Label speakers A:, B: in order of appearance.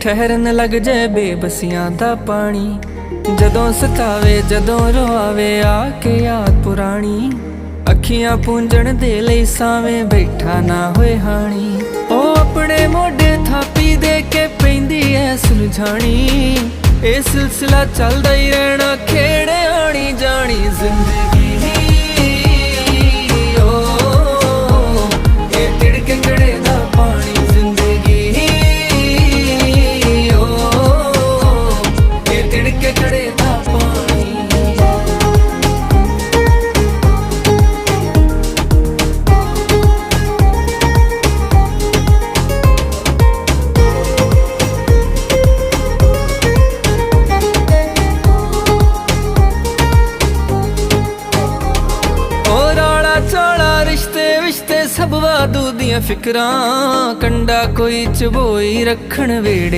A: ਠਹਿਰਨ ਲੱਗ ਜਾਏ ਬੇਬਸੀਆਂ ਦਾ ਪਾਣੀ। ਜਦੋਂ ਸਤਾਵੇ, ਜਦੋਂ ਰੋਆਵੇ ਆ ਕੇ ਯਾਦ ਪੁਰਾਣੀ। ਅੱਖੀਆਂ ਪੂੰਝਣ ਦੇ ਲਈ ਸਾਵੇਂ ਬੈਠਾ ਨਾ ਹੋਏ ਹਾਣੀ। ਉਹ ਆਪਣੇ ਮੋਢੇ ਥਾਪੀ ਦੇ ਕੇ ਪੈਂਦੀ ਐ ਸੁਲਝਾਣੀ। ਇਹ ਸਿਲਸਿਲਾ ਚੱਲਦਾ ਹੀ ਰਹਿਣਾ ਚੌਲਾ ਰਿਸ਼ਤੇ ਵਿਸ਼ਤੇ ਸਭ ਵਾਦੂ ਦੀਆਂ ਫਿਕਰਾਂ ਕੰਡਾ ਕੋਈ ਚਬੋਈ ਰੱਖਣ ਵੇੜੇ।